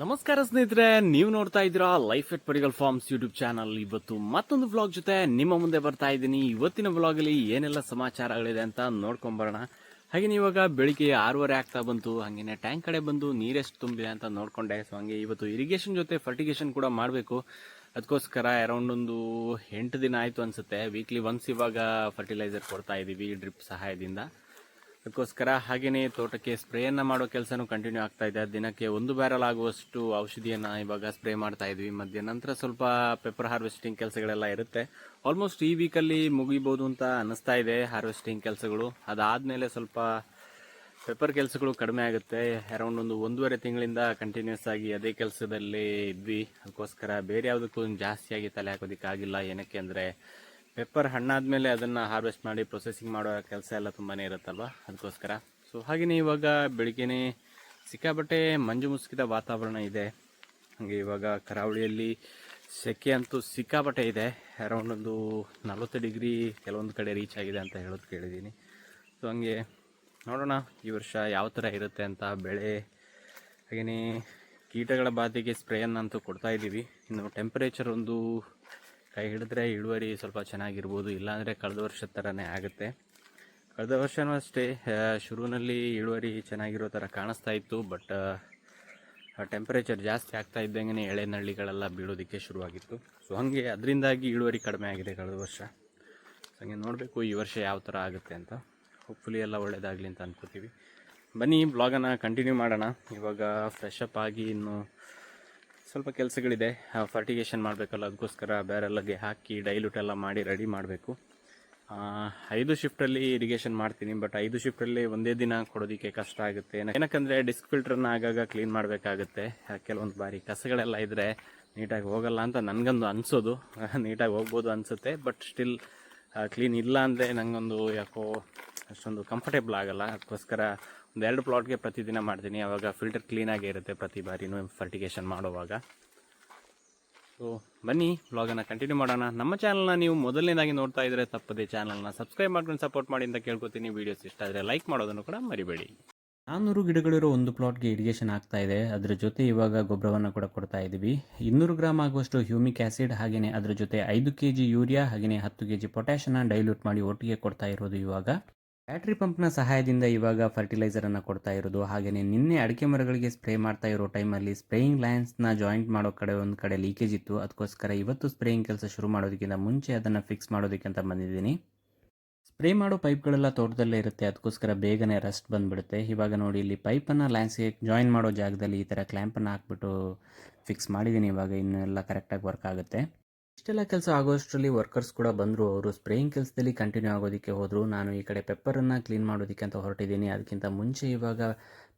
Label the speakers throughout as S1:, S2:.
S1: ನಮಸ್ಕಾರ ಸ್ನೇಹಿತರೆ, ನೀವು ನೋಡ್ತಾ ಇದ್ದೀರಾ life at Parigal farms YouTube channel ಇವತ್ತು ಮತ್ತೊಂದು ವ್ಲಾಗ್ ಜೊತೆ ನಿಮ್ಮ ಮುಂದೆ ಬರ್ತಾ ಇದ್ದೀನಿ. ಇವತ್ತಿನ ವ್ಲಾಗ್ ಅಲ್ಲಿ ಏನೆಲ್ಲ ಸಮಾಚಾರಗಳಿದೆ ಅಂತ ನೋಡ್ಕೊಂಬರೋಣ. ಹಾಗೆ ಇವಾಗ ಬೆಳಿಗ್ಗೆ ಆರೂವರೆ ಆಗ್ತಾ ಬಂತು, ಹಾಗೇನೆ ಟ್ಯಾಂಕ್ ಕಡೆ ಬಂದು ನೀರೆಷ್ಟು ತುಂಬಿದೆ ಅಂತ ನೋಡ್ಕೊಂಡೆ. ಸೊ ಹಂಗೆ ಇವತ್ತು ಇರಿಗೇಷನ್ ಜೊತೆ ಫರ್ಟಿಗೇಷನ್ ಕೂಡ ಮಾಡಬೇಕು. ಅದಕ್ಕೋಸ್ಕರ ಅರೌಂಡ್ ಒಂದು ಎಂಟು ದಿನ ಆಯಿತು ಅನ್ಸುತ್ತೆ. ವೀಕ್ಲಿ ಒನ್ಸ್ ಇವಾಗ ಫರ್ಟಿಲೈಸರ್ ಕೊಡ್ತಾ ಇದ್ದೀವಿ ಡ್ರಿಪ್ ಸಹಾಯದಿಂದ. ಅದಕ್ಕೋಸ್ಕರ ಹಾಗೆಯೇ ತೋಟಕ್ಕೆ ಸ್ಪ್ರೇಯನ್ನ ಮಾಡೋ ಕೆಲಸನೂ ಕಂಟಿನ್ಯೂ ಆಗ್ತಾ ಇದೆ. ದಿನಕ್ಕೆ ಒಂದು ಬ್ಯಾರಲ್ ಆಗುವಷ್ಟು ಔಷಧಿಯನ್ನ ಇವಾಗ ಸ್ಪ್ರೇ ಮಾಡ್ತಾ ಇದ್ವಿ. ಮಧ್ಯ ನಂತರ ಸ್ವಲ್ಪ ಪೆಪ್ಪರ್ ಹಾರ್ವೆಸ್ಟಿಂಗ್ ಕೆಲಸಗಳೆಲ್ಲ ಇರುತ್ತೆ. ಆಲ್ಮೋಸ್ಟ್ ಈ ವೀಕಲ್ಲಿ ಮುಗಿಬಹುದು ಅಂತ ಅನಿಸ್ತಾ ಇದೆ ಹಾರ್ವೆಸ್ಟಿಂಗ್ ಕೆಲಸಗಳು. ಅದಾದ್ಮೇಲೆ ಸ್ವಲ್ಪ ಪೆಪ್ಪರ್ ಕೆಲಸಗಳು ಕಡಿಮೆ ಆಗುತ್ತೆ. ಅರೌಂಡ್ ಒಂದು ಒಂದೂವರೆ ತಿಂಗಳಿಂದ ಕಂಟಿನ್ಯೂಸ್ ಆಗಿ ಅದೇ ಕೆಲಸದಲ್ಲಿ ಇದ್ವಿ. ಅದಕ್ಕೋಸ್ಕರ ಬೇರೆ ಯಾವುದಕ್ಕೂ ಜಾಸ್ತಿಯಾಗಿ ತಲೆ ಹಾಕೋದಕ್ಕಾಗಿಲ್ಲ. ಏನಕ್ಕೆ ಅಂದರೆ ಪೆಪ್ಪರ್ ಹಣ್ಣಾದ್ಮೇಲೆ ಅದನ್ನು ಹಾರ್ವೆಸ್ಟ್ ಮಾಡಿ ಪ್ರೊಸೆಸಿಂಗ್ ಮಾಡೋ ಕೆಲಸ ಎಲ್ಲ ತುಂಬಾ ಇರುತ್ತಲ್ವ? ಅದಕ್ಕೋಸ್ಕರ. ಸೊ ಹಾಗೆಯೇ ಇವಾಗ ಬೆಳಿಗ್ಗೆನೇ ಸಿಕ್ಕಾಬಟ್ಟೆ ಮಂಜು ಮುಸುಕಿದ ವಾತಾವರಣ ಇದೆ. ಹಾಗೆ ಇವಾಗ ಕರಾವಳಿಯಲ್ಲಿ ಸೆಕೆ ಅಂತೂ ಸಿಕ್ಕಾಪಟ್ಟೆ ಇದೆ. ಅರೌಂಡ್ ಒಂದು ನಲವತ್ತು ಡಿಗ್ರಿ ಕೆಲವೊಂದು ಕಡೆ ರೀಚ್ ಆಗಿದೆ ಅಂತ ಹೇಳೋದು ಕೇಳಿದ್ದೀನಿ. ಸೊ ಹಂಗೆ ನೋಡೋಣ ಈ ವರ್ಷ ಯಾವ ಥರ ಇರುತ್ತೆ ಅಂತ ಬೆಳೆ. ಹಾಗೆಯೇ ಕೀಟಗಳ ಬಾಧೆಗೆ ಸ್ಪ್ರೇಯನ್ನಂತೂ ಕೊಡ್ತಾ ಇದ್ದೀವಿ. ಇನ್ನು ಟೆಂಪರೇಚರ್ ಒಂದು ಕೈ ಹಿಡಿದ್ರೆ ಇಳುವರಿ ಸ್ವಲ್ಪ ಚೆನ್ನಾಗಿರ್ಬೋದು, ಇಲ್ಲಾಂದರೆ ಕಳೆದ ವರ್ಷದ ಥರನೇ ಆಗುತ್ತೆ. ಕಳೆದ ವರ್ಷವೂ ಅಷ್ಟೇ ಶುರುವಿನಲ್ಲಿ ಇಳುವರಿ ಚೆನ್ನಾಗಿರೋ ಥರ ಕಾಣಿಸ್ತಾ ಇತ್ತು, ಬಟ್ ಟೆಂಪರೇಚರ್ ಜಾಸ್ತಿ ಆಗ್ತಾ ಇದ್ದಂಗೆ ಎಳೆ ನಳ್ಳಿಗಳೆಲ್ಲ ಬೀಳೋದಕ್ಕೆ ಶುರುವಾಗಿತ್ತು. ಸೊ ಹಾಗೆ ಅದರಿಂದಾಗಿ ಇಳುವರಿ ಕಡಿಮೆ ಆಗಿದೆ ಕಳೆದ ವರ್ಷ. ಹಾಗೆ ನೋಡಬೇಕು ಈ ವರ್ಷ ಯಾವ ಥರ ಆಗುತ್ತೆ ಅಂತ. ಹೋಪ್ಫುಲಿ ಎಲ್ಲ ಒಳ್ಳೇದಾಗಲಿ ಅಂತ ಅನ್ಕೋತೀವಿ. ಬನ್ನಿ ಬ್ಲಾಗನ್ನು ಕಂಟಿನ್ಯೂ ಮಾಡೋಣ. ಇವಾಗ ಫ್ರೆಶ್ ಅಪ್ ಆಗಿ ಇನ್ನು ಸ್ವಲ್ಪ ಕೆಲಸಗಳಿದೆ. ಫರ್ಟಿಗೇಷನ್ ಮಾಡಬೇಕಲ್ಲ, ಅದಕ್ಕೋಸ್ಕರ ಬೇರೆಲ್ಲಗೆ ಹಾಕಿ ಡೈಲ್ಯೂಟ್ ಎಲ್ಲ ಮಾಡಿ ರೆಡಿ ಮಾಡಬೇಕು. ಐದು ಶಿಫ್ಟಲ್ಲಿ ಇರಿಗೇಷನ್ ಮಾಡ್ತೀನಿ ಬಟ್ ಐದು ಶಿಫ್ಟಲ್ಲಿ ಒಂದೇ ದಿನ ಕೊಡೋದಕ್ಕೆ ಕಷ್ಟ ಆಗುತ್ತೆ. ಏನಕ್ಕಂದರೆ ಡಿಸ್ಕ್ ಫಿಲ್ಟ್ರನ್ನ ಆಗಾಗ ಕ್ಲೀನ್ ಮಾಡಬೇಕಾಗುತ್ತೆ. ಕೆಲವೊಂದು ಬಾರಿ ಕಸಗಳೆಲ್ಲ ಇದ್ದರೆ ನೀಟಾಗಿ ಹೋಗಲ್ಲ ಅಂತ ನನಗೊಂದು ಅನಿಸೋದು. ನೀಟಾಗಿ ಹೋಗ್ಬೋದು ಅನಿಸುತ್ತೆ ಬಟ್ ಸ್ಟಿಲ್ ಕ್ಲೀನ್ ಇಲ್ಲ ಅಂದರೆ ನನಗೊಂದು ಯಾಕೋ ಅಷ್ಟೊಂದು ಕಂಫರ್ಟೇಬಲ್ ಆಗಲ್ಲ. ಅದಕ್ಕೋಸ್ಕರ ಒಂದು ಎರಡು ಪ್ಲಾಟ್ಗೆ ಪ್ರತಿದಿನ ಮಾಡ್ತೀನಿ. ಆವಾಗ ಫಿಲ್ಟರ್ ಕ್ಲೀನಾಗೇ ಇರುತ್ತೆ ಪ್ರತಿ ಬಾರಿನೂ ಫರ್ಟಿಗೇಷನ್ ಮಾಡುವಾಗ. ಸೊ ಬನ್ನಿ ಬ್ಲಾಗನ್ನು ಕಂಟಿನ್ಯೂ ಮಾಡೋಣ. ನಮ್ಮ ಚಾನಲ್ನ ನೀವು ಮೊದಲನೇದಾಗಿ ನೋಡ್ತಾ ಇದ್ರೆ ತಪ್ಪದೆ ಚಾನಲ್ನ ಸಬ್ಸ್ಕ್ರೈಬ್ ಮಾಡ್ಕೊಂಡು ಸಪೋರ್ಟ್ ಮಾಡಿ ಅಂತ ಕೇಳ್ಕೊತೀನಿ. ವೀಡಿಯೋಸ್ ಇಷ್ಟ ಆದರೆ ಲೈಕ್ ಮಾಡೋದನ್ನು ಕೂಡ ಮರಿಬೇಡಿ. ನಾನ್ನೂರು ಗಿಡಗಳಿರೋ ಒಂದು ಪ್ಲಾಟ್ಗೆ ಇರಿಗೇಷನ್ ಆಗ್ತಾ ಇದೆ. ಅದರ ಜೊತೆ ಇವಾಗ ಗೊಬ್ಬರವನ್ನು ಕೂಡ ಕೊಡ್ತಾ ಇದ್ದೀವಿ. ಇನ್ನೂರು ಗ್ರಾಮ್ ಆಗುವಷ್ಟು ಹ್ಯೂಮಿಕ್ ಆ್ಯಸಿಡ್ ಹಾಗೆಯೇ ಅದರ ಜೊತೆ ಐದು ಕೆ ಜಿ ಯೂರಿಯಾ ಹಾಗೆಯೇ ಹತ್ತು ಕೆ ಜಿ ಪೊಟ್ಯಾಷನ್ನ ಡೈಲ್ಯೂಟ್ ಮಾಡಿ ಒಟ್ಟಿಗೆ ಕೊಡ್ತಾ ಇರೋದು ಇವಾಗ. ಬ್ಯಾಟ್ರಿ ಪಂಪ್ನ ಸಹಾಯದಿಂದ ಇವಾಗ ಫರ್ಟಿಲೈಸರನ್ನು ಕೊಡ್ತಾ ಇರೋದು. ಹಾಗೆಯೇ ನಿನ್ನೆ ಅಡಿಕೆ ಮರಗಳಿಗೆ ಸ್ಪ್ರೇ ಮಾಡ್ತಾ ಇರೋ ಟೈಮಲ್ಲಿ ಸ್ಪ್ರೇಯಿಂಗ್ ಲೈನ್ಸ್ನ ಜಾಯಿಂಟ್ ಮಾಡೋ ಕಡೆ ಒಂದು ಕಡೆ ಲೀಕೇಜ್ ಇತ್ತು. ಅದಕ್ಕೋಸ್ಕರ ಇವತ್ತು ಸ್ಪ್ರೇಯಿಂಗ್ ಕೆಲಸ ಶುರು ಮಾಡೋದಕ್ಕಿಂತ ಮುಂಚೆ ಅದನ್ನು ಫಿಕ್ಸ್ ಮಾಡೋದಕ್ಕಿಂತ ಬಂದಿದ್ದೀನಿ. ಸ್ಪ್ರೇ ಮಾಡೋ ಪೈಪ್ಗಳೆಲ್ಲ ತೋಟದಲ್ಲೇ ಇರುತ್ತೆ. ಅದಕ್ಕೋಸ್ಕರ ಬೇಗನೆ ರಸ್ಟ್ ಬಂದುಬಿಡುತ್ತೆ. ಇವಾಗ ನೋಡಿ, ಇಲ್ಲಿ ಪೈಪನ್ನು ಲ್ಯಾನ್ಸ್ಗೆ ಜಾಯಿನ್ ಮಾಡೋ ಜಾಗದಲ್ಲಿ ಈ ಥರ ಕ್ಲ್ಯಾಂಪನ್ನು ಹಾಕ್ಬಿಟ್ಟು ಫಿಕ್ಸ್ ಮಾಡಿದ್ದೀನಿ ಇವಾಗ. ಇನ್ನೆಲ್ಲ ಕರೆಕ್ಟಾಗಿ ವರ್ಕ್ ಆಗುತ್ತೆ. ಇಷ್ಟೆಲ್ಲ ಕೆಲಸ ಆಗೋಷ್ಟರಲ್ಲಿ ವರ್ಕರ್ಸ್ ಕೂಡ ಬಂದರು, ಅವರು ಸ್ಪ್ರೇಯಿಂಗ್ ಕೆಲಸದಲ್ಲಿ ಕಂಟಿನ್ಯೂ ಆಗೋದಕ್ಕೆ ಹೋದರು. ನಾನು ಈ ಕಡೆ ಪೆಪ್ಪರನ್ನು ಕ್ಲೀನ್ ಮಾಡೋದಕ್ಕೆ ಅಂತ ಹೊರಟಿದ್ದೀನಿ. ಅದಕ್ಕಿಂತ ಮುಂಚೆ ಇವಾಗ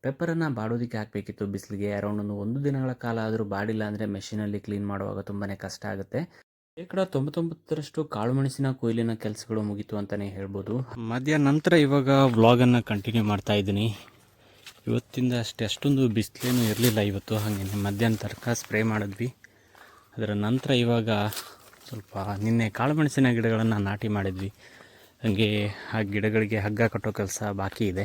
S1: ಪೆಪ್ಪರನ್ನು ಬಾಡೋದಕ್ಕೆ ಹಾಕಬೇಕಿತ್ತು ಬಿಸಿಲಿಗೆ. ಅರೌಂಡ್ ಒಂದು ಒಂದು ದಿನಗಳ ಕಾಲ ಆದರೂ ಬಾಡಿಲ್ಲ ಅಂದರೆ ಮೆಷಿನಲ್ಲಿ ಕ್ಲೀನ್ ಮಾಡುವಾಗ ತುಂಬಾ ಕಷ್ಟ ಆಗುತ್ತೆ. ಶೇಕಡ ತೊಂಬತ್ತೊಂಬತ್ತರಷ್ಟು ಕಾಳು ಮೆಣಸಿನ ಕೊಯ್ಲಿನ ಕೆಲಸಗಳು ಮುಗಿತು ಅಂತಲೇ ಹೇಳ್ಬೋದು. ಮಧ್ಯಾಹ್ನ ನಂತರ ಇವಾಗ ವ್ಲಾಗನ್ನು ಕಂಟಿನ್ಯೂ ಮಾಡ್ತಾ ಇದ್ದೀನಿ. ಇವತ್ತಿಂದ ಅಷ್ಟೇ, ಅಷ್ಟೊಂದು ಬಿಸಿಲೇನು ಇರಲಿಲ್ಲ ಇವತ್ತು. ಹಾಗೆ ಮಧ್ಯಾಹ್ನ ತನಕ ಸ್ಪ್ರೇ ಮಾಡಿದ್ವಿ. ಅದರ ನಂತರ ಇವಾಗ ಸ್ವಲ್ಪ ನಿನ್ನೆ ಕಾಳುಮೆಣಸಿನ ಗಿಡಗಳನ್ನು ನಾಟಿ ಮಾಡಿದ್ವಿ. ಹಾಗೆ ಆ ಗಿಡಗಳಿಗೆ ಹಗ್ಗ ಕಟ್ಟೋ ಕೆಲಸ ಬಾಕಿ ಇದೆ.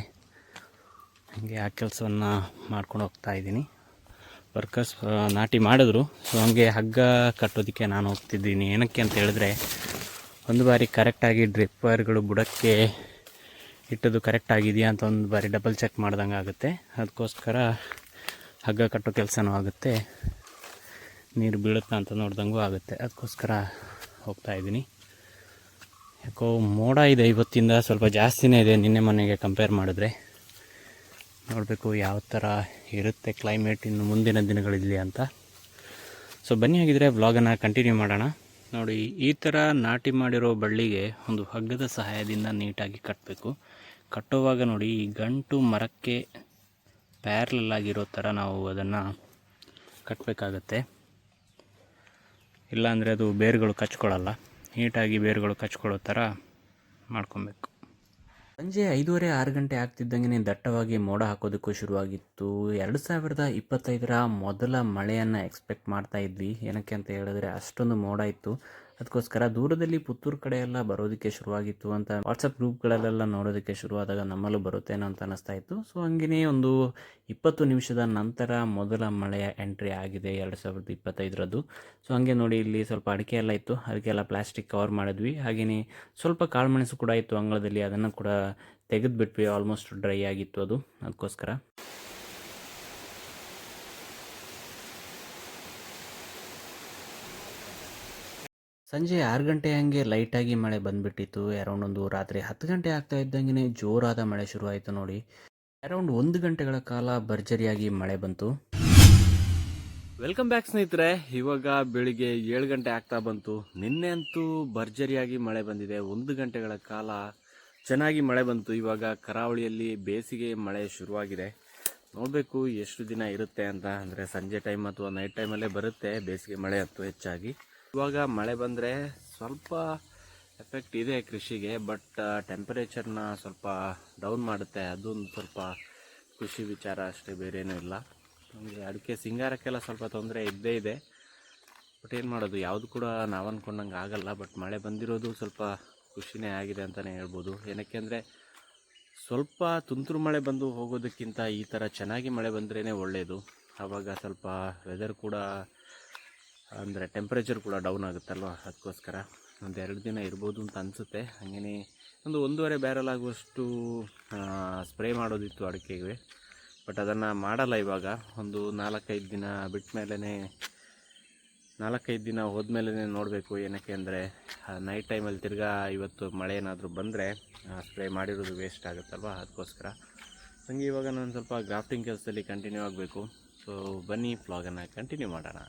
S1: ಹಾಗೆ ಆ ಕೆಲಸವನ್ನು ಮಾಡ್ಕೊಂಡು ಹೋಗ್ತಾ ಇದ್ದೀನಿ. ವರ್ಕರ್ಸ್ ನಾಟಿ ಮಾಡಿದ್ರು. ಸೊ ಹಂಗೆ ಹಗ್ಗ ಕಟ್ಟೋದಕ್ಕೆ ನಾನು ಹೋಗ್ತಿದ್ದೀನಿ. ಏನಕ್ಕೆ ಅಂತ ಹೇಳಿದ್ರೆ, ಒಂದು ಬಾರಿ ಕರೆಕ್ಟಾಗಿ ಡ್ರಿಪ್ ವೈರ್ಗಳು ಬುಡಕ್ಕೆ ಇಟ್ಟದು ಕರೆಕ್ಟ್ ಆಗಿದೆಯಾ ಅಂತ ಒಂದು ಬಾರಿ ಡಬಲ್ ಚೆಕ್ ಮಾಡ್ದಂಗೆ ಆಗುತ್ತೆ ಅದಕ್ಕೋಸ್ಕರ ಹಗ್ಗ ಕಟ್ಟೋ ಕೆಲಸನೂ ಆಗುತ್ತೆ. ನೀರು ಬೀಳುತ್ತಾ ಅಂತ ನೋಡ್ದಂಗೂ ಆಗುತ್ತೆ. ಅದಕ್ಕೋಸ್ಕರ ಹೋಗ್ತಾ ಇದ್ದೀನಿ. ಯಾಕೋ ಮೋಡ ಇದೆ ಇವತ್ತಿಂದ, ಸ್ವಲ್ಪ ಜಾಸ್ತಿನೇ ಇದೆ ನಿನ್ನೆ ಮೊನ್ನೆಗೆ ಕಂಪೇರ್ ಮಾಡಿದ್ರೆ. ನೋಡಬೇಕು ಯಾವ ಥರ ಇರುತ್ತೆ ಕ್ಲೈಮೇಟ್ ಇನ್ನು ಮುಂದಿನ ದಿನಗಳಲ್ಲಿ ಅಂತ. ಸೊ ಬನ್ನಿ ಆಗಿದ್ದರೆ ವ್ಲಾಗನ್ನು ಕಂಟಿನ್ಯೂ ಮಾಡೋಣ. ನೋಡಿ, ಈ ಥರ ನಾಟಿ ಮಾಡಿರೋ ಬಳ್ಳಿಗೆ ಒಂದು ಹಗ್ಗದ ಸಹಾಯದಿಂದ ನೀಟಾಗಿ ಕಟ್ಟಬೇಕು ಕಟ್ಟುವಾಗ ನೋಡಿ, ಈ ಗಂಟು ಮರಕ್ಕೆ ಪ್ಯಾರಲಲ್ ಥರ ನಾವು ಅದನ್ನು ಕಟ್ಟಬೇಕಾಗತ್ತೆ ಇಲ್ಲಾಂದರೆ ಅದು ಬೇರುಗಳು ಕಚ್ಕೊಳ್ಳಲ್ಲ. ನೀಟಾಗಿ ಬೇರುಗಳು ಕಚ್ಕೊಳ್ಳೋ ಥರ ಮಾಡ್ಕೊಬೇಕು. ಸಂಜೆ ಐದೂವರೆ ಆರು ಗಂಟೆ ಆಗ್ತಿದ್ದಂಗೆ ದಟ್ಟವಾಗಿ ಮೋಡ ಹಾಕೋದಕ್ಕೂ ಶುರುವಾಗಿತ್ತು. ಎರಡು ಸಾವಿರದ ಇಪ್ಪತ್ತೈದರ ಮೊದಲ ಮಳೆಯನ್ನು ಎಕ್ಸ್ಪೆಕ್ಟ್ ಮಾಡ್ತಾ ಇದ್ವಿ. ಏನಕ್ಕೆ ಅಂತ ಹೇಳಿದ್ರೆ ಅಷ್ಟೊಂದು ಮೋಡ ಇತ್ತು. ಅದಕ್ಕೋಸ್ಕರ ದೂರದಲ್ಲಿ ಪುತ್ತೂರು ಕಡೆ ಎಲ್ಲ ಬರೋದಕ್ಕೆ ಶುರುವಾಗಿತ್ತು ಅಂತ ವಾಟ್ಸಪ್ ಗ್ರೂಪ್ಗಳಲ್ಲೆಲ್ಲ ನೋಡೋದಕ್ಕೆ ಶುರುವಾದಾಗ ನಮ್ಮಲ್ಲೂ ಬರುತ್ತೇನೋ ಅಂತ ಅನಿಸ್ತಾ ಇತ್ತು. ಸೊ ಹಂಗೆಯೇ ಒಂದು ಇಪ್ಪತ್ತು ನಿಮಿಷದ ನಂತರ ಮೊದಲ ಮಳೆಯ ಎಂಟ್ರಿ ಆಗಿದೆ ಎರಡು ಸಾವಿರದ ಇಪ್ಪತ್ತೈದರದ್ದು. ಸೊ ಹಂಗೆ ನೋಡಿ ಇಲ್ಲಿ ಸ್ವಲ್ಪ ಅಡಿಕೆ ಎಲ್ಲ ಇತ್ತು. ಅದಕ್ಕೆಲ್ಲ ಪ್ಲಾಸ್ಟಿಕ್ ಕವರ್ ಮಾಡಿದ್ವಿ. ಹಾಗೆಯೇ ಸ್ವಲ್ಪ ಕಾಳುಮೆಣಸು ಕೂಡ ಇತ್ತು ಅಂಗಳದಲ್ಲಿ. ಅದನ್ನು ಕೂಡ ತೆಗೆದು ಬಿಟ್ವಿ ಆಲ್ಮೋಸ್ಟ್ ಡ್ರೈ ಆಗಿತ್ತು ಅದು. ಅದಕ್ಕೋಸ್ಕರ. ಸಂಜೆ ಆರು ಗಂಟೆ ಹಂಗೆ ಲೈಟಾಗಿ ಮಳೆ ಬಂದ್ಬಿಟ್ಟಿತ್ತು. ಅರೌಂಡ್ ಒಂದು ರಾತ್ರಿ ಹತ್ತು ಗಂಟೆ ಆಗ್ತಾ ಇದ್ದಂಗೆ ಜೋರಾದ ಮಳೆ ಶುರುವಾಯಿತು ನೋಡಿ. ಅರೌಂಡ್ ಒಂದು ಗಂಟೆಗಳ ಕಾಲ ಭರ್ಜರಿಯಾಗಿ ಮಳೆ ಬಂತು. ವೆಲ್ಕಮ್ ಬ್ಯಾಕ್ ಸ್ನೇಹಿತರೆ. ಇವಾಗ ಬೆಳಿಗ್ಗೆ ಏಳು ಗಂಟೆ ಆಗ್ತಾ ಬಂತು. ನಿನ್ನೆ ಅಂತೂ ಭರ್ಜರಿಯಾಗಿ ಮಳೆ ಬಂದಿದೆ. ಒಂದು ಗಂಟೆಗಳ ಕಾಲ ಚೆನ್ನಾಗಿ ಮಳೆ ಬಂತು. ಇವಾಗ ಕರಾವಳಿಯಲ್ಲಿ ಬೇಸಿಗೆ ಮಳೆ ಶುರುವಾಗಿದೆ. ನೋಡಬೇಕು ಎಷ್ಟು ದಿನ ಇರುತ್ತೆ ಅಂತ. ಅಂದರೆ ಸಂಜೆ ಟೈಮ್ ಅಥವಾ ನೈಟ್ ಟೈಮಲ್ಲೇ ಬರುತ್ತೆ. ಬೇಸಿಗೆ ಮಳೆ ಅಂತೂ ಹೆಚ್ಚಾಗಿ. ಇವಾಗ ಮಳೆ ಬಂದರೆ ಸ್ವಲ್ಪ ಎಫೆಕ್ಟ್ ಇದೆ ಕೃಷಿಗೆ ಬಟ್ ಟೆಂಪರೇಚರ್ನ ಸ್ವಲ್ಪ ಡೌನ್ ಮಾಡುತ್ತೆ. ಅದೊಂದು ಸ್ವಲ್ಪ ಕೃಷಿ ವಿಚಾರ ಅಷ್ಟೇ, ಬೇರೇನೂ ಇಲ್ಲ. ನಮಗೆ ಅಡಿಕೆ, ಸಿಂಗಾರಕ್ಕೆಲ್ಲ ಸ್ವಲ್ಪ ತೊಂದರೆ ಇದ್ದೇ ಇದೆ. ಬಟ್ ಏನು ಮಾಡೋದು, ಯಾವುದು ಕೂಡ ನಾವು ಅಂದ್ಕೊಂಡಂಗೆ ಆಗಲ್ಲ. ಬಟ್ ಮಳೆ ಬಂದಿರೋದು ಸ್ವಲ್ಪ ಖುಷಿನೇ ಆಗಿದೆ ಅಂತಲೇ ಹೇಳ್ಬೋದು. ಏನಕ್ಕೆ ಅಂದರೆ, ಸ್ವಲ್ಪ ತುಂತುರು ಮಳೆ ಬಂದು ಹೋಗೋದಕ್ಕಿಂತ ಈ ಥರ ಚೆನ್ನಾಗಿ ಮಳೆ ಬಂದ್ರೇ ಒಳ್ಳೆಯದು ಆವಾಗ ಸ್ವಲ್ಪ ವೆದರ್ ಕೂಡ ಅಂದರೆ ಟೆಂಪ್ರೇಚರ್ ಕೂಡ ಡೌನ್ ಆಗುತ್ತಲ್ವ? ಅದಕ್ಕೋಸ್ಕರ ಒಂದು ಎರಡು ದಿನ ಇರ್ಬೋದು ಅಂತ ಅನಿಸುತ್ತೆ. ಹಾಗೆಯೇ ಒಂದು ಒಂದೂವರೆ ಬ್ಯಾರಲ್ ಆಗುವಷ್ಟು ಸ್ಪ್ರೇ ಮಾಡೋದಿತ್ತು ಅಡಿಕೆಗೆ. ಬಟ್ ಅದನ್ನು ಮಾಡಲ್ಲ ಇವಾಗ. ಒಂದು ನಾಲ್ಕೈದು ದಿನ ಬಿಟ್ಟ ಮೇಲೇ ನಾಲ್ಕೈದು ದಿನ ಹೋದ್ಮೇಲೆ ನೋಡಬೇಕು ಏನಕ್ಕೆ ಅಂದರೆ ನೈಟ್ ಟೈಮಲ್ಲಿ ತಿರ್ಗಾ ಇವತ್ತು ಮಳೆ ಏನಾದರೂ ಬಂದರೆ ಸ್ಪ್ರೇ ಮಾಡಿರೋದು ವೇಸ್ಟ್ ಆಗುತ್ತಲ್ವ? ಅದಕ್ಕೋಸ್ಕರ. ಹಂಗೆ ಇವಾಗ ನಾನು ಸ್ವಲ್ಪ ಗ್ರಾಫ್ಟಿಂಗ್ ಕೆಲಸದಲ್ಲಿ ಕಂಟಿನ್ಯೂ ಆಗಬೇಕು. ಸೊ ಬನ್ನಿ ಫ್ಲಾಗನ್ನು ಕಂಟಿನ್ಯೂ ಮಾಡೋಣ.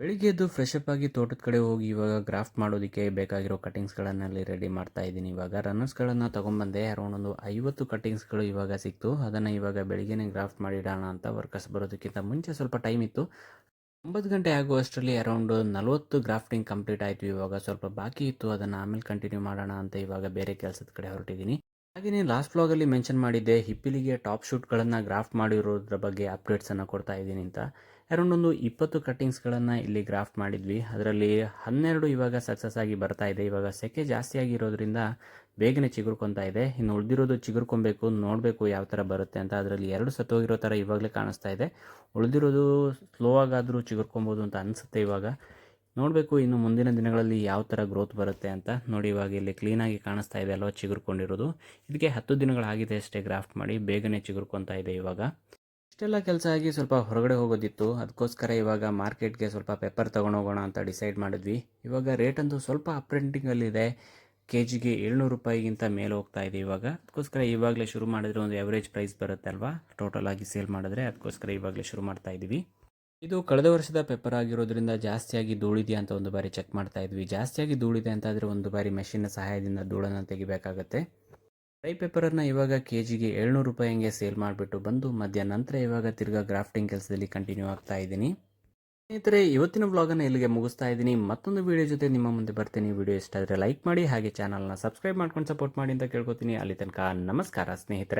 S1: ಬೆಳಿಗ್ಗೆ ಎದ್ದು ಫ್ರೆಶ್ ಅಪ್ ಆಗಿ ತೋಟದ ಕಡೆ ಹೋಗಿ ಇವಾಗ ಗ್ರಾಫ್ಟ್ ಮಾಡೋದಕ್ಕೆ ಬೇಕಾಗಿರೋ ಕಟಿಂಗ್ಸ್ಗಳನ್ನಲ್ಲಿ ರೆಡಿ ಮಾಡ್ತಾ ಇದ್ದೀನಿ. ಇವಾಗ ರನ್ನರ್ಸ್ಗಳನ್ನು ತೊಗೊಂಬಂದೆ ಅರೌಂಡ್ ಒಂದು ಐವತ್ತು ಕಟಿಂಗ್ಸ್ಗಳು ಇವಾಗ ಸಿಕ್ತು. ಅದನ್ನು ಇವಾಗ ಬೆಳಿಗ್ಗೆನೇ ಗ್ರಾಫ್ಟ್ ಮಾಡಿಡೋಣ ಅಂತ ವರ್ಕರ್ಸ್ ಬರೋದಕ್ಕಿಂತ ಮುಂಚೆ ಸ್ವಲ್ಪ ಟೈಮ್ ಇತ್ತು. ಒಂಬತ್ತು ಗಂಟೆ ಆಗುವಷ್ಟರಲ್ಲಿ ಅರೌಂಡ್ ನಲವತ್ತು ಗ್ರಾಫ್ಟಿಂಗ್ ಕಂಪ್ಲೀಟ್ ಆಯಿತು. ಇವಾಗ ಸ್ವಲ್ಪ ಬಾಕಿ ಇತ್ತು. ಅದನ್ನು ಆಮೇಲೆ ಕಂಟಿನ್ಯೂ ಮಾಡೋಣ ಅಂತ ಇವಾಗ ಬೇರೆ ಕೆಲಸದ ಕಡೆ ಹೊರಟಿದ್ದೀನಿ. ಹಾಗೆಯೇ ಲಾಸ್ಟ್ ಬ್ಲಾಗಲ್ಲಿ ಮೆನ್ಷನ್ ಮಾಡಿದ್ದೆ ಹಿಪ್ಪಿಲಿಗೆ ಟಾಪ್ ಶೂಟ್ಗಳನ್ನು ಗ್ರಾಫ್ಟ್ ಮಾಡಿರೋದ್ರ ಬಗ್ಗೆ ಅಪ್ಡೇಟ್ಸನ್ನು ಕೊಡ್ತಾ ಇದ್ದೀನಿ ಅಂತ. ಅರೌಂಡ್ ಒಂದು ಇಪ್ಪತ್ತು ಕಟ್ಟಿಂಗ್ಸ್ಗಳನ್ನು ಇಲ್ಲಿ ಗ್ರಾಫ್ಟ್ ಮಾಡಿದ್ವಿ. ಅದರಲ್ಲಿ ಹನ್ನೆರಡು ಇವಾಗ ಸಕ್ಸಸ್ ಆಗಿ ಬರ್ತಾ ಇದೆ. ಇವಾಗ ಸೆಕೆ ಜಾಸ್ತಿ ಆಗಿರೋದ್ರಿಂದ ಬೇಗನೆ ಚಿಗುರ್ಕೊತಾ ಇದೆ. ಇನ್ನು ಉಳಿದಿರೋದು ಚಿಗುರ್ಕೊಬೇಕು, ನೋಡಬೇಕು ಯಾವ ಥರ ಬರುತ್ತೆ ಅಂತ. ಅದರಲ್ಲಿ ಎರಡು ಸತ್ತೋಗಿರೋ ಥರ ಇವಾಗಲೇ ಕಾಣಿಸ್ತಾ ಇದೆ. ಉಳಿದಿರೋದು ಸ್ಲೋ ಆಗಾದರೂ ಚಿಗುರ್ಕೊಬೋದು ಅಂತ ಅನಿಸುತ್ತೆ ಇವಾಗ. ನೋಡಬೇಕು ಇನ್ನು ಮುಂದಿನ ದಿನಗಳಲ್ಲಿ ಯಾವ ಥರ ಗ್ರೋತ್ ಬರುತ್ತೆ ಅಂತ. ನೋಡಿ ಇವಾಗ ಇಲ್ಲಿ ಕ್ಲೀನಾಗಿ ಕಾಣಿಸ್ತಾ ಇದೆ ಅಲ್ವಾ ಚಿಗುರ್ಕೊಂಡಿರೋದು. ಇದಕ್ಕೆ ಹತ್ತು ದಿನಗಳಾಗಿದೆ ಅಷ್ಟೇ ಗ್ರಾಫ್ಟ್ ಮಾಡಿ. ಬೇಗನೆ ಚಿಗುರ್ಕೊತಾ ಇದೆ ಇವಾಗ. ಇಷ್ಟೆಲ್ಲ ಕೆಲಸ ಆಗಿ ಸ್ವಲ್ಪ ಹೊರಗಡೆ ಹೋಗೋದಿತ್ತು. ಅದಕ್ಕೋಸ್ಕರ ಇವಾಗ ಮಾರ್ಕೆಟ್ಗೆ ಸ್ವಲ್ಪ ಪೆಪ್ಪರ್ ತೊಗೊಂಡೋಗೋಣ ಅಂತ ಡಿಸೈಡ್ ಮಾಡಿದ್ವಿ. ಇವಾಗ ರೇಟ್ ಅಂತೂ ಸ್ವಲ್ಪ ಅಪ್ರೆಂಟಿಂಗಲ್ಲಿದೆ ಕೆ ಜಿಗೆ ಏಳ್ನೂರು ರೂಪಾಯಿಗಿಂತ ಮೇಲೆ ಹೋಗ್ತಾ ಇದೆ ಇವಾಗ. ಅದಕ್ಕೋಸ್ಕರ ಇವಾಗಲೇ ಶುರು ಮಾಡಿದ್ರೆ ಒಂದು ಎವರೇಜ್ ಪ್ರೈಸ್ ಬರುತ್ತೆ ಅಲ್ವಾ? ಟೋಟಲ್ ಆಗಿ ಸೇಲ್ ಮಾಡಿದ್ರೆ ಅದಕ್ಕೋಸ್ಕರ ಇವಾಗಲೇ ಶುರು ಮಾಡ್ತಾ ಇದ್ದೀವಿ ಇದು ಕಳೆದ ವರ್ಷದ ಪೇಪರ್ ಆಗಿರೋದ್ರಿಂದ ಜಾಸ್ತಿಯಾಗಿ ಧೂಳಿದೆಯಾ ಅಂತ ಒಂದು ಬಾರಿ ಚೆಕ್ ಮಾಡ್ತಾ ಇದ್ವಿ. ಜಾಸ್ತಿಯಾಗಿ ಧೂಳಿದೆ ಅಂತಾದರೆ ಒಂದು ಬಾರಿ ಮೆಷಿನ್ನ ಸಹಾಯದಿಂದ ಧೂಳನ್ನು ತೆಗಿಬೇಕಾಗತ್ತೆ. ಡ್ರೈ ಪೆಪ್ಪರನ್ನು ಇವಾಗ ಕೆ ಜಿಗೆ ಏಳ್ನೂರು ರೂಪಾಯಿ ಹಂಗೆ ಸೇಲ್ ಮಾಡಿಬಿಟ್ಟು ಬಂದು ಮಧ್ಯಾಹ್ನ ನಂತರ ಇವಾಗ ತಿರ್ಗಾ ಗ್ರಾಫ್ಟಿಂಗ್ ಕೆಲಸದಲ್ಲಿ ಕಂಟಿನ್ಯೂ ಆಗ್ತಾ ಇದ್ದೀನಿ. ಸ್ನೇಹಿತರೆ, ಇವತ್ತಿನ ಬ್ಲಾಗನ್ನು ಇಲ್ಲಿಗೆ ಮುಗಿಸ್ತಾ ಇದ್ದೀನಿ. ಮತ್ತೊಂದು ವಿಡಿಯೋ ಜೊತೆ ನಿಮ್ಮ ಮುಂದೆ ಬರ್ತೀನಿ. ವಿಡಿಯೋ ಇಷ್ಟ ಆದರೆ ಲೈಕ್ ಮಾಡಿ, ಹಾಗೆ ಚಾನಲ್ನ ಸಬ್ಸ್ಕ್ರೈಬ್ ಮಾಡ್ಕೊಂಡು ಸಪೋರ್ಟ್ ಮಾಡಿ ಅಂತ ಕೇಳ್ಕೊತೀನಿ. ಅಲ್ಲಿ ತನಕ ನಮಸ್ಕಾರ ಸ್ನೇಹಿತರೆ.